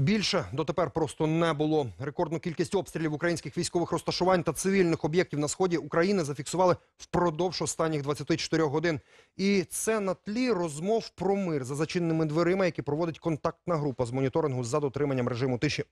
Більше дотепер просто не було. Рекордну кількість обстрілів українських військових розташувань та цивільних об'єктів на сході України зафіксували впродовж останніх 24 годин. І це на тлі розмов про мир за зачиненими дверима, які проводить контактна група з моніторингу за дотриманням режиму тиші.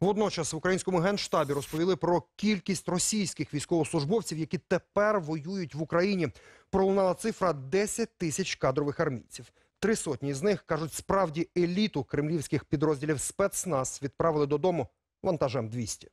Водночас в українському генштабі розповіли про кількість російських військовослужбовців, які тепер воюють в Україні. Пролунала цифра 10 тисяч кадрових армійців. Три сотні з них кажуть, справді еліту кремлівських підрозділів спецназ відправили додому вантажем 200.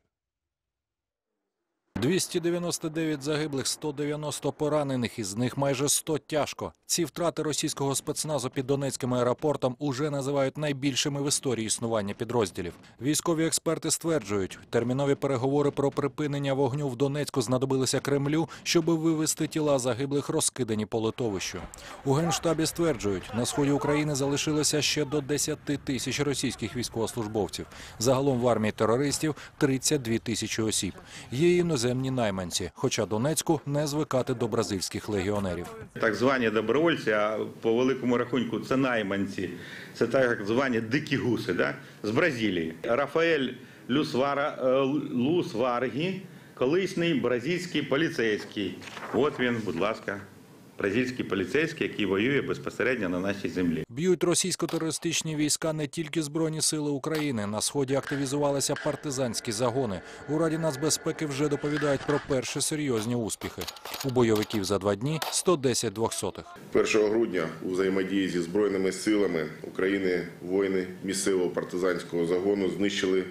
299 загиблих, 190 поранених, із них майже 100 тяжко. Ці втрати російського спецназу під Донецьким аеропортом уже називають найбільшими в історії існування підрозділів. Військові експерти стверджують, термінові переговори про припинення вогню в Донецьку знадобилися Кремлю, щоб вивести тіла загиблих, розкидані по литовищу. У генштабі стверджують, на сході України залишилося ще до 10 тисяч російських військовослужбовців. Загалом в армії терористів 32 тисячі осіб. Є іноземні найманці, хоча Донецьку не звикати до бразильських легіонерів. Так звані добровольці, а по великому рахунку це найманці, це так звані дикі гуси да? з Бразилії. Рафаель Люсвара, е, Лусваргі, колишній бразильський поліцейський. От він, будь ласка, бразильський поліцейський, який воює безпосередньо на нашій землі. Б'ють російсько-терористичні війська не тільки збройні сили України. На сході активізувалися партизанські загони. У Раді нацбезпеки вже доповідають про перші серйозні успіхи. У бойовиків за два дні 110 двохсотих. 1 грудня у взаємодії зі Збройними силами України воїни місцевого партизанського загону знищили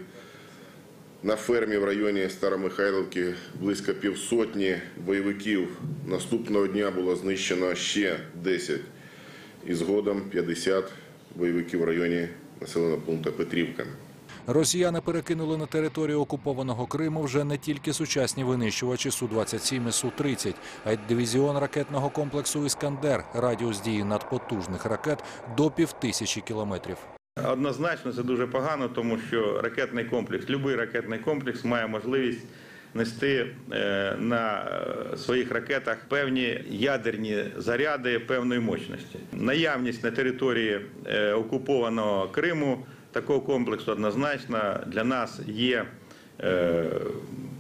на фермі в районі Старомихайлівки близько півсотні бойовиків. Наступного дня було знищено ще 10 і згодом 50 бойовиків в районі населеного пункту Петрівка. Росіяни перекинули на територію окупованого Криму вже не тільки сучасні винищувачі Су-27 і Су-30, а й дивізіон ракетного комплексу «Іскандер», радіус дії надпотужних ракет до півтисячі кілометрів. Однозначно це дуже погано, тому що ракетний комплекс, будь-який ракетний комплекс має можливість нести е, на е, своїх ракетах певні ядерні заряди певної мощності. Наявність на території е, окупованого Криму такого комплексу однозначно для нас є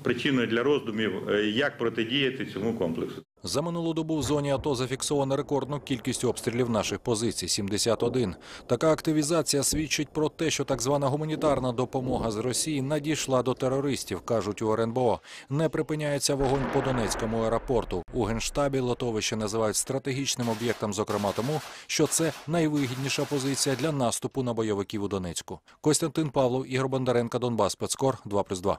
причиною для роздумів, як протидіяти цьому комплексу. За минулу добу в зоні АТО зафіксовано рекордну кількість обстрілів наших позицій 71. Така активізація свідчить про те, що так звана гуманітарна допомога з Росії надійшла до терористів, кажуть у РНБО. Не припиняється вогонь по Донецькому аеропорту. У генштабі лотовище називають стратегічним об'єктом, зокрема тому, що це найвигідніша позиція для наступу на бойовиків у Донецьку. Костянтин Павлов, Ігор Бондаренко, Донбас, Спецкор 2+,2.